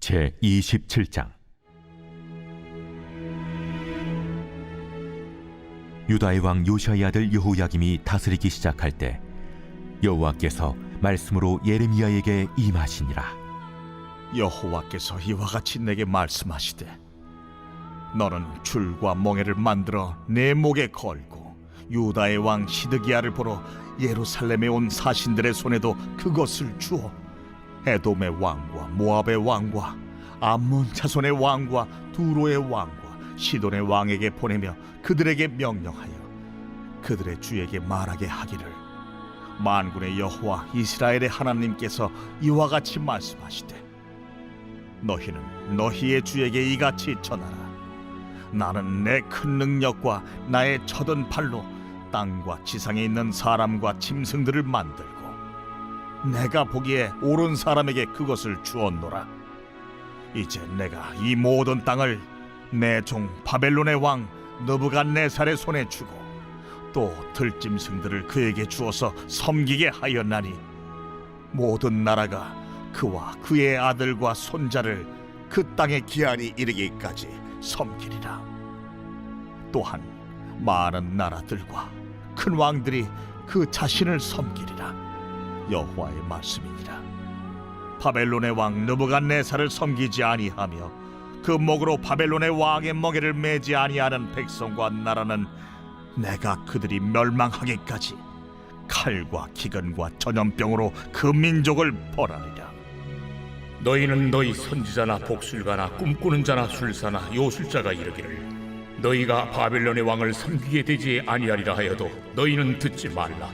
제 27장. 유다의 왕 요시아의 아들 여호야김이 다스리기 시작할 때 여호와께서 말씀으로 예레미야에게 임하시니라. 여호와께서 이와 같이 내게 말씀하시되 너는 줄과 멍에를 만들어 내 목에 걸고 유다의 왕 시드기야를 보러 예루살렘에 온 사신들의 손에도 그것을 주어 에돔의 왕과 모압의 왕과 암몬 자손의 왕과 두로의 왕과 시돈의 왕에게 보내며 그들에게 명령하여 그들의 주에게 말하게 하기를 만군의 여호와 이스라엘의 하나님께서 이와 같이 말씀하시되 너희는 너희의 주에게 이같이 전하라. 나는 내 큰 능력과 나의 쳐든 팔로 땅과 지상에 있는 사람과 짐승들을 만들고 내가 보기에 옳은 사람에게 그것을 주었노라. 이제 내가 이 모든 땅을 내 종 바벨론의 왕 느부갓네살의 손에 주고 또 들짐승들을 그에게 주어서 섬기게 하였나니 모든 나라가 그와 그의 아들과 손자를 그 땅의 기한이 이르기까지 섬기리라. 또한 많은 나라들과 큰 왕들이 그 자신을 섬기리라. 여호와의 말씀이니라. 바벨론의 왕 느부갓네살을 섬기지 아니하며 그 목으로 바벨론의 왕의 멍에를 매지 아니하는 백성과 나라는 내가 그들이 멸망하기까지 칼과 기근과 전염병으로 그 민족을 벌하리라. 너희는 너희 선지자나 복술가나 꿈꾸는 자나 술사나 요술자가 이르기를 너희가 바벨론의 왕을 섬기게 되지 아니하리라 하여도 너희는 듣지 말라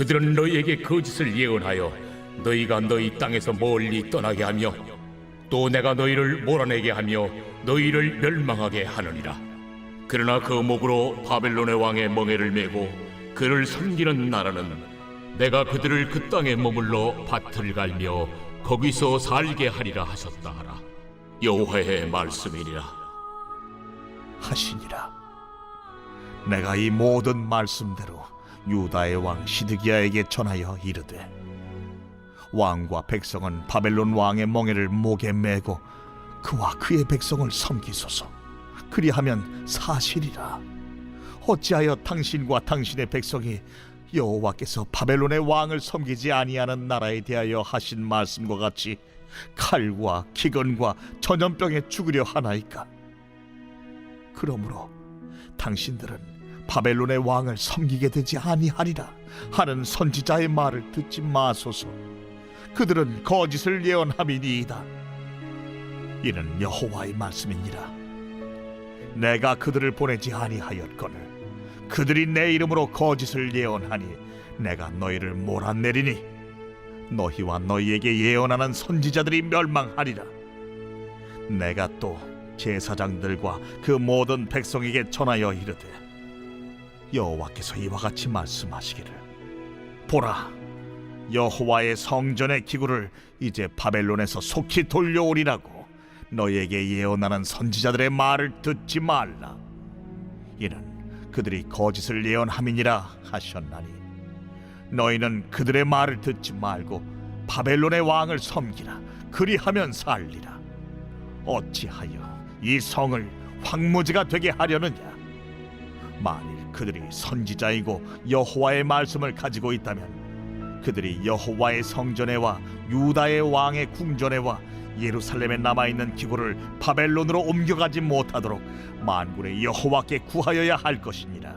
그들은 너희에게 거짓을 예언하여 너희가 너희 땅에서 멀리 떠나게 하며 또 내가 너희를 몰아내게 하며 너희를 멸망하게 하느니라. 그러나 그 목으로 바벨론의 왕의 멍에를 메고 그를 섬기는 나라는 내가 그들을 그 땅에 머물러 밭을 갈며 거기서 살게 하리라 하셨다 하라. 여호와의 말씀이니라. 하시니라. 내가 이 모든 말씀대로 유다의 왕 시드기야에게 전하여 이르되 왕과 백성은 바벨론 왕의 멍에를 목에 메고 그와 그의 백성을 섬기소서. 그리하면 사실이라. 어찌하여 당신과 당신의 백성이 여호와께서 바벨론의 왕을 섬기지 아니하는 나라에 대하여 하신 말씀과 같이 칼과 기근과 전염병에 죽으려 하나이까? 그러므로 당신들은 바벨론의 왕을 섬기게 되지 아니하리라 하는 선지자의 말을 듣지 마소서. 그들은 거짓을 예언함이니이다. 이는 여호와의 말씀이니라. 내가 그들을 보내지 아니하였거늘 그들이 내 이름으로 거짓을 예언하니 내가 너희를 몰아내리니 너희와 너희에게 예언하는 선지자들이 멸망하리라. 내가 또 제사장들과 그 모든 백성에게 전하여 이르되 여호와께서 이와 같이 말씀하시기를. 보라 여호와의 성전의 기구를 이제 바벨론에서 속히 돌려오리라고 너희에게 예언하는 선지자들의 말을 듣지 말라. 이는 그들이 거짓을 예언함이니라 하셨나니 너희는 그들의 말을 듣지 말고 바벨론의 왕을 섬기라 그리하면 살리라. 어찌하여 이 성을 황무지가 되게 하려느냐? 만일 그들이 선지자이고 여호와의 말씀을 가지고 있다면 그들이 여호와의 성전에와 유다의 왕의 궁전에와 예루살렘에 남아 있는 기구를 바벨론으로 옮겨가지 못하도록 만군의 여호와께 구하여야 할 것이니라.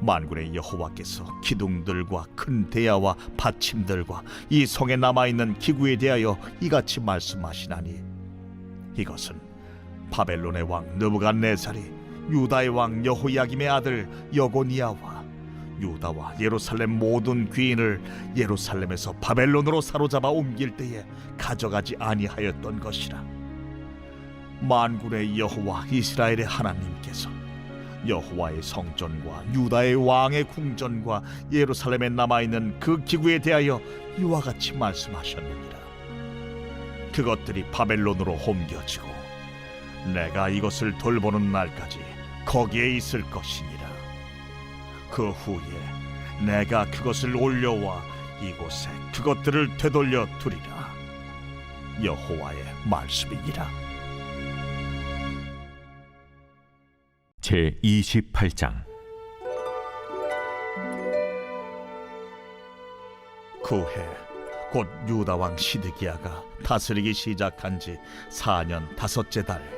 만군의 여호와께서 기둥들과 큰 대야와 받침들과 이 성에 남아 있는 기구에 대하여 이같이 말씀하시나니 이것은 바벨론의 왕 느부갓네살이 유다의 왕 여호야김의 아들 여고니아와 유다와 예루살렘 모든 귀인을 예루살렘에서 바벨론으로 사로잡아 옮길 때에 가져가지 아니하였던 것이라. 만군의 여호와 이스라엘의 하나님께서 여호와의 성전과 유다의 왕의 궁전과 예루살렘에 남아 있는 그 기구에 대하여 이와 같이 말씀하셨느니라. 그것들이 바벨론으로 옮겨지고 내가 이것을 돌보는 날까지 거기에 있을 것이니라. 그 후에 내가 그것을 올려와 이곳에 그것들을 되돌려 두리라. 여호와의 말씀이니라. 제 28장 그해 곧 유다 왕 시드기야가 다스리기 시작한 지 4년 다섯째 달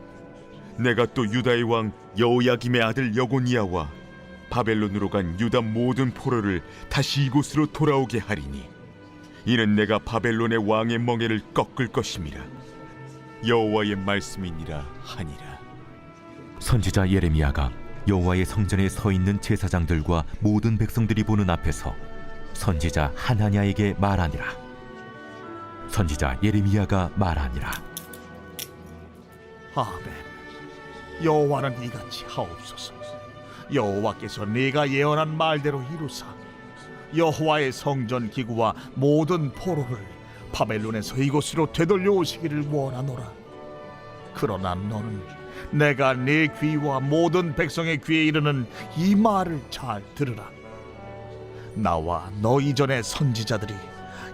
내가 또 유다의 왕 여호야김의 아들 여고니아와 바벨론으로 간 유다 모든 포로를 다시 이곳으로 돌아오게 하리니 이는 내가 바벨론의 왕의 멍에를 꺾을 것임이라. 여호와의 말씀이니라 하니라. 선지자 예레미야가 여호와의 성전에 서 있는 제사장들과 모든 백성들이 보는 앞에서 선지자 하나냐에게 말하니라. 선지자 예레미야가 말하니라. 아멘 여호와는 이같이 하옵소서. 여호와께서 네가 예언한 말대로 이루사. 여호와의 성전 기구와 모든 포로를 바벨론에서 이곳으로 되돌려 오시기를 원하노라. 그러나 너는 내가 네 귀와 모든 백성의 귀에 이르는 이 말을 잘 들으라. 나와 너 이전의 선지자들이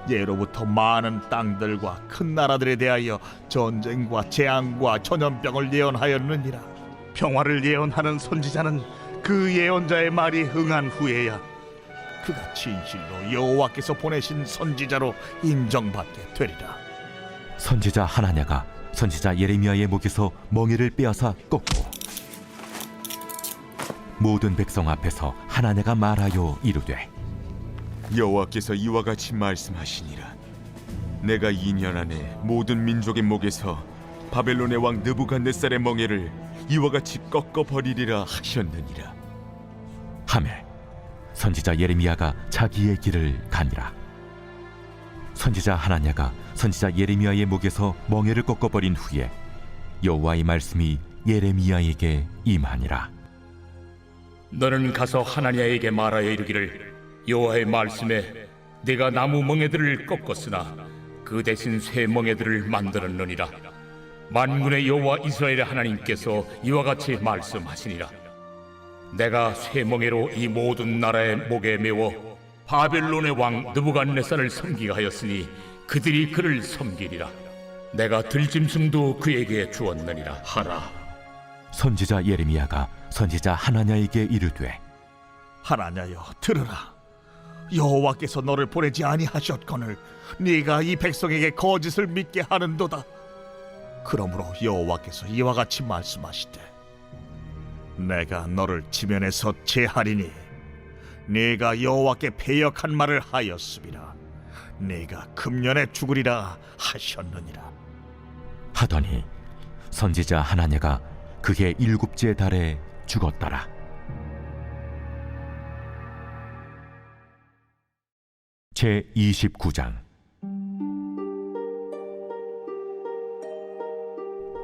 예로부터 많은 땅들과 큰 나라들에 대하여 전쟁과 재앙과 전염병을 예언하였느니라. 평화를 예언하는 선지자는 그 예언자의 말이 응한 후에야 그가 진실로 여호와께서 보내신 선지자로 인정받게 되리라. 선지자 하나냐가 선지자 예레미야의 목에서 멍에를 빼앗아 꺾고 모든 백성 앞에서 하나냐가 말하여 이르되 여호와께서 이와 같이 말씀하시니라 내가 2년 안에 모든 민족의 목에서 바벨론의 왕 느부갓네살의 멍에를 이와 같이 꺾어 버리리라 하셨느니라. 하매 선지자 예레미야가 자기의 길을 가니라. 선지자 하나냐가 선지자 예레미야의 목에서 멍에를 꺾어 버린 후에 여호와의 말씀이 예레미야에게 임하니라. 너는 가서 하나냐에게 말하여 이르기를 여호와의 말씀에 내가 나무 멍에들을 꺾었으나 그 대신 새 멍에들을 만들었느니라 만군의 여호와 이스라엘의 하나님께서 이와 같이 말씀하시니라 내가 새 멍에로 이 모든 나라의 목에 메워 바벨론의 왕 느부갓네살을 섬기게 하였으니 그들이 그를 섬기리라 내가 들짐승도 그에게 주었느니라 하라 선지자 예레미야가 선지자 하나냐에게 이르되 하나냐여 들으라. 여호와께서 너를 보내지 아니하셨거늘 네가 이 백성에게 거짓을 믿게 하는도다. 그러므로 여호와께서 이와 같이 말씀하시되 내가 너를 지면에서 제하리니 네가 여호와께 배역한 말을 하였음이라 네가 금년에 죽으리라 하셨느니라. 하더니 선지자 하나냐가 그해 일곱째 달에 죽었더라. 제 29장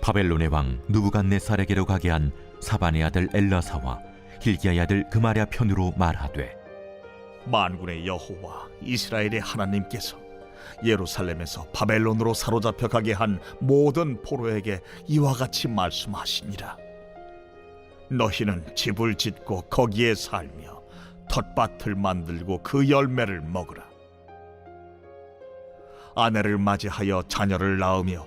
바벨론의 왕 누부갓네살에게로 가게 한 사반의 아들 엘라사와 힐기야의 아들 그마랴 편으로 말하되 만군의 여호와 이스라엘의 하나님께서 예루살렘에서 바벨론으로 사로잡혀 가게 한 모든 포로에게 이와 같이 말씀하시니라. 너희는 집을 짓고 거기에 살며 텃밭을 만들고 그 열매를 먹으라. 아내를 맞이하여 자녀를 낳으며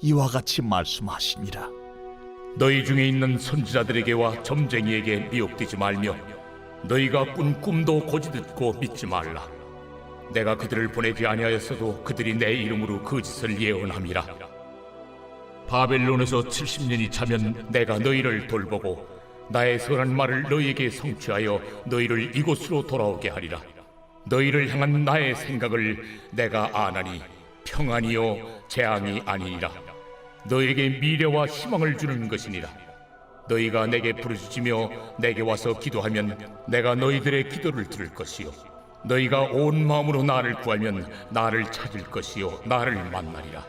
이와 같이 말씀하시니라. 너희 중에 있는 선지자들에게와 점쟁이에게 미혹되지 말며 너희가 꾼 꿈도 고지 듣고 믿지 말라. 내가 그들을 보내지 아니하였어도 그들이 내 이름으로 그 짓을 예언함이라. 바벨론에서 70년이 차면 내가 너희를 돌보고 나의 선한 말을 너희에게 성취하여 너희를 이곳으로 돌아오게 하리라. 너희를 향한 나의 생각을 내가 아나니 평안이요 재앙이 아니니라. 너에게 미래와 희망을 주는 것이니라. 너희가 내게 부르짖으며 내게 와서 기도하면 내가 너희들의 기도를 들을 것이요. 너희가 온 마음으로 나를 구하면 나를 찾을 것이요 나를 만나리라.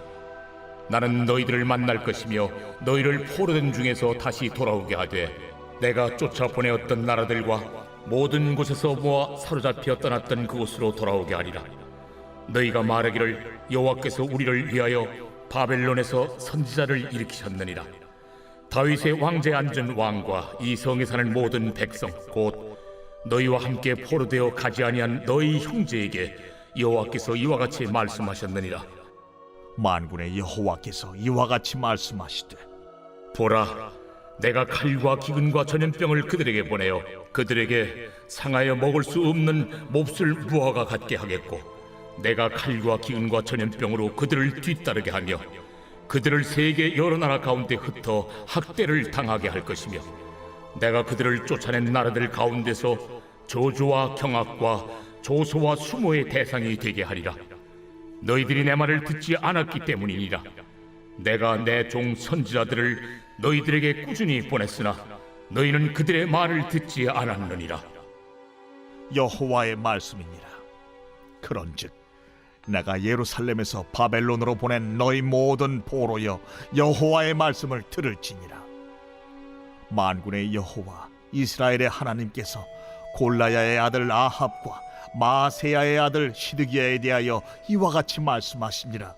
나는 너희들을 만날 것이며 너희를 포로된 중에서 다시 돌아오게 하되 내가 쫓아 보내었던 나라들과 모든 곳에서 모아 사로잡혀 떠났던 그곳으로 돌아오게 하리라. 너희가 말하기를 여호와께서 우리를 위하여 바벨론에서 선지자를 일으키셨느니라. 다윗의 왕제에 앉은 왕과 이 성에 사는 모든 백성 곧 너희와 함께 포로되어 가지 아니한 너희 형제에게 여호와께서 이와 같이 말씀하셨느니라. 만군의 여호와께서 이와 같이 말씀하시되 보라, 내가 칼과 기근과 전염병을 그들에게 보내어 그들에게 상하여 먹을 수 없는 몹쓸 무화과 같게 하겠고, 내가 칼과 기근과 전염병으로 그들을 뒤따르게 하며 그들을 세계 여러 나라 가운데 흩어 학대를 당하게 할 것이며, 내가 그들을 쫓아낸 나라들 가운데서 저주와 경악과 조소와 수모의 대상이 되게 하리라. 너희들이 내 말을 듣지 않았기 때문이니라. 내가 내 종 선지자들을 너희들에게 꾸준히 보냈으나 너희는 그들의 말을 듣지 않았느니라. 여호와의 말씀이니라. 그런즉 내가 예루살렘에서 바벨론으로 보낸 너희 모든 보로여 여호와의 말씀을 들을지니라. 만군의 여호와 이스라엘의 하나님께서 골라야의 아들 아합과 마세야의 아들 시드기야에 대하여 이와 같이 말씀하시니라.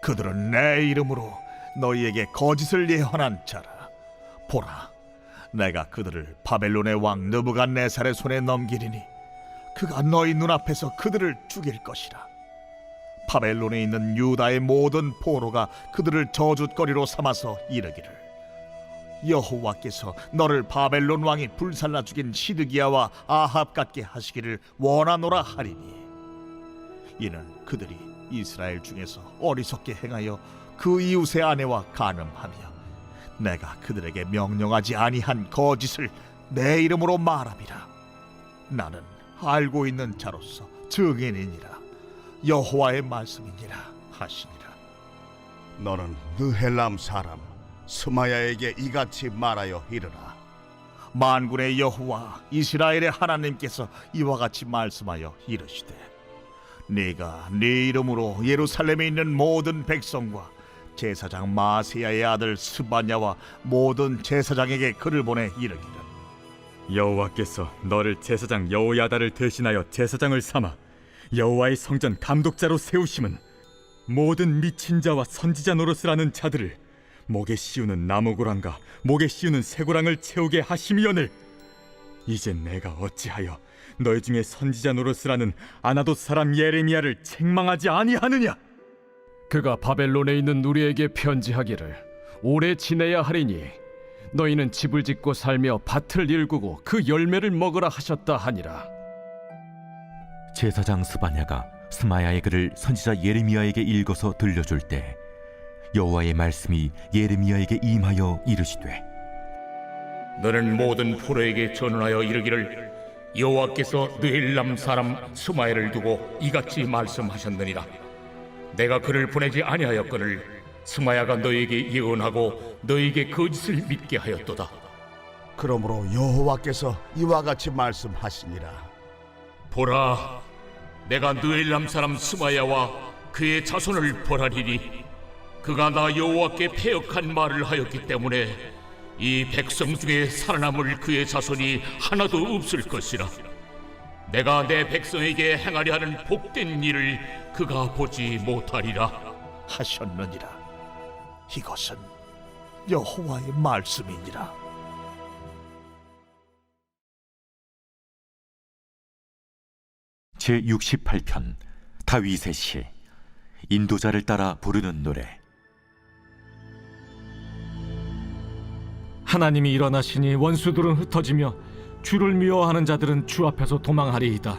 그들은 내 이름으로 너희에게 거짓을 예언한 자라. 보라, 내가 그들을 바벨론의 왕 느부갓네살의 손에 넘기리니 그가 너희 눈앞에서 그들을 죽일 것이라. 바벨론에 있는 유다의 모든 포로가 그들을 저주거리로 삼아서 이르기를. 여호와께서 너를 바벨론 왕이 불살라 죽인 시드기야와 아합 같게 하시기를 원하노라 하리니. 이는 그들이 이스라엘 중에서 어리석게 행하여 그 이웃의 아내와 간음하며 내가 그들에게 명령하지 아니한 거짓을 내 이름으로 말함이라 나는 알고 있는 자로서 증인이니라 여호와의 말씀이니라 하시니라. 너는 느헬람 사람 스마야에게 이같이 말하여 이르라. 만군의 여호와 이스라엘의 하나님께서 이와 같이 말씀하여 이르시되 네가 네 이름으로 예루살렘에 있는 모든 백성과 제사장 마세야의 아들 스바냐와 모든 제사장에게 글을 보내 이르기를. 여호와께서 너를 제사장 여호야다를 대신하여 제사장을 삼아 여호와의 성전 감독자로 세우심은 모든 미친 자와 선지자 노릇을 하는 자들을 목에 씌우는 나무고랑과 목에 씌우는 쇠고랑을 채우게 하심이오늘. 이제 내가 어찌하여 너희 중에 선지자 노릇을 하는 아나돗 사람 예레미야를 책망하지 아니하느냐? 그가 바벨론에 있는 우리에게 편지하기를 오래 지내야 하리니 너희는 집을 짓고 살며 밭을 일구고 그 열매를 먹으라 하셨다 하니라 제사장 스바냐가 스마야의 글을 선지자 예레미야에게 읽어서 들려줄 때 여호와의 말씀이 예레미야에게 임하여 이르시되 너는 모든 포로에게 전언하여 이르기를 여호와께서 느헬람 사람 스마엘을 두고 이같이 말씀하셨느니라. 내가 그를 보내지 아니하였거늘 스마야가 너에게 예언하고 너에게 거짓을 믿게 하였도다. 그러므로 여호와께서 이와 같이 말씀하시니라 보라, 내가 느엘람 사람 스마야와 그의 자손을 벌하리니 그가 나 여호와께 패역한 말을 하였기 때문에 이 백성 중에 살아남을 그의 자손이 하나도 없을 것이라. 내가 내 백성에게 행하려 하는 복된 일을 그가 보지 못하리라. 하셨느니라 이것은 여호와의 말씀이니라. 제 68편 다윗의 시 인도자를 따라 부르는 노래 하나님이 일어나시니 원수들은 흩어지며 주를 미워하는 자들은 주 앞에서 도망하리이다.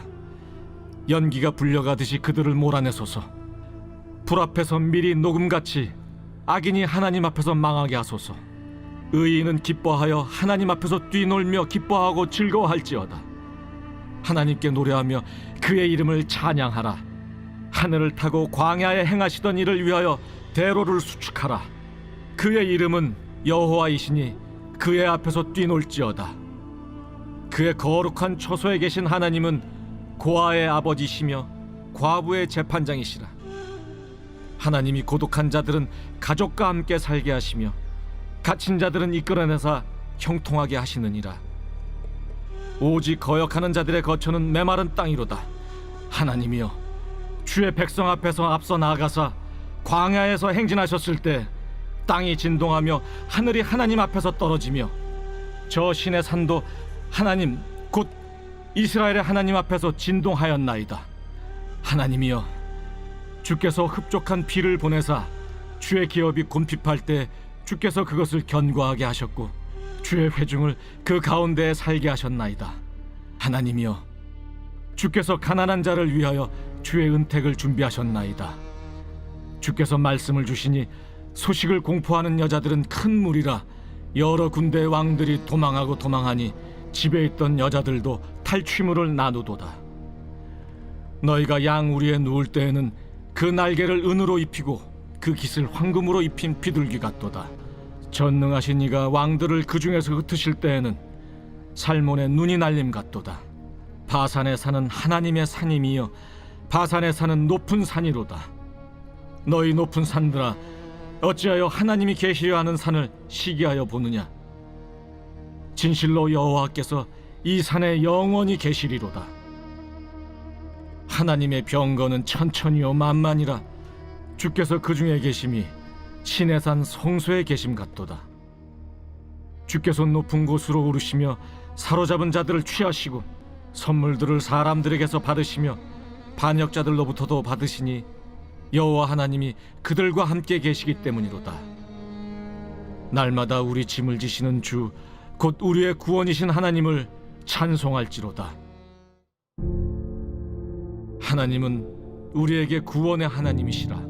연기가 불려가듯이 그들을 몰아내소서. 불 앞에서 미리 녹음같이 악인이 하나님 앞에서 망하게 하소서. 의인은 기뻐하여 하나님 앞에서 뛰놀며 기뻐하고 즐거워할지어다. 하나님께 노래하며 그의 이름을 찬양하라. 하늘을 타고 광야에 행하시던 일을 위하여 대로를 수축하라. 그의 이름은 여호와이시니 그의 앞에서 뛰놀지어다. 그의 거룩한 처소에 계신 하나님은 고아의 아버지시며 과부의 재판장이시라. 하나님이 고독한 자들은 가족과 함께 살게 하시며 갇힌 자들은 이끌어내사 형통하게 하시느니라. 오직 거역하는 자들의 거처는 메마른 땅이로다. 하나님이여, 주의 백성 앞에서 앞서 나아가사 광야에서 행진하셨을 때 땅이 진동하며 하늘이 하나님 앞에서 떨어지며 저 신의 산도 하나님 곧 이스라엘의 하나님 앞에서 진동하였나이다. 하나님이여, 주께서 흡족한 비를 보내사 주의 기업이 곰핍할 때 주께서 그것을 견고하게 하셨고 주의 회중을 그 가운데에 살게 하셨나이다. 하나님이여, 주께서 가난한 자를 위하여 주의 은택을 준비하셨나이다. 주께서 말씀을 주시니 소식을 공포하는 여자들은 큰 무리라 여러 군대의 왕들이 도망하고 도망하니 집에 있던 여자들도 탈취물을 나누도다. 너희가 양 우리에 누울 때에는 그 날개를 은으로 입히고 그 깃을 황금으로 입힌 비둘기 같도다. 전능하신 이가 왕들을 그 중에서 흩으실 때에는 살몬의 눈이 날림 같도다. 바산에 사는 하나님의 산임이여 바산에 사는 높은 산이로다. 너희 높은 산들아 어찌하여 하나님이 계시려 하는 산을 시기하여 보느냐 진실로 여호와께서 이 산에 영원히 계시리로다 하나님의 병거는 천천히요 만만이라 주께서 그 중에 계심이 신의 산 성소에 계심 같도다 주께서 높은 곳으로 오르시며 사로잡은 자들을 취하시고 선물들을 사람들에게서 받으시며 반역자들로부터도 받으시니 여호와 하나님이 그들과 함께 계시기 때문이로다. 날마다 우리 짐을 지시는 주, 곧 우리의 구원이신 하나님을 찬송할지로다. 하나님은 우리에게 구원의 하나님이시라.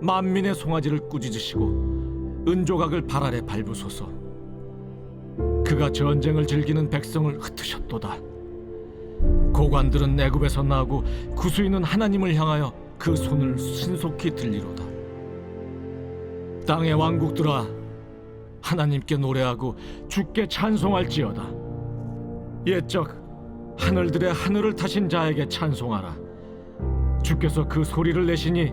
만민의 송아지를 꾸짖으시고 은조각을 발 아래 밟으소서 그가 전쟁을 즐기는 백성을 흩으셨도다 고관들은 애굽에서 나고 구수인은 하나님을 향하여 그 손을 신속히 들리로다. 땅의 왕국들아 하나님께 노래하고 주께 찬송할지어다. 옛적 하늘들의 하늘을 타신 자에게 찬송하라. 주께서 그 소리를 내시니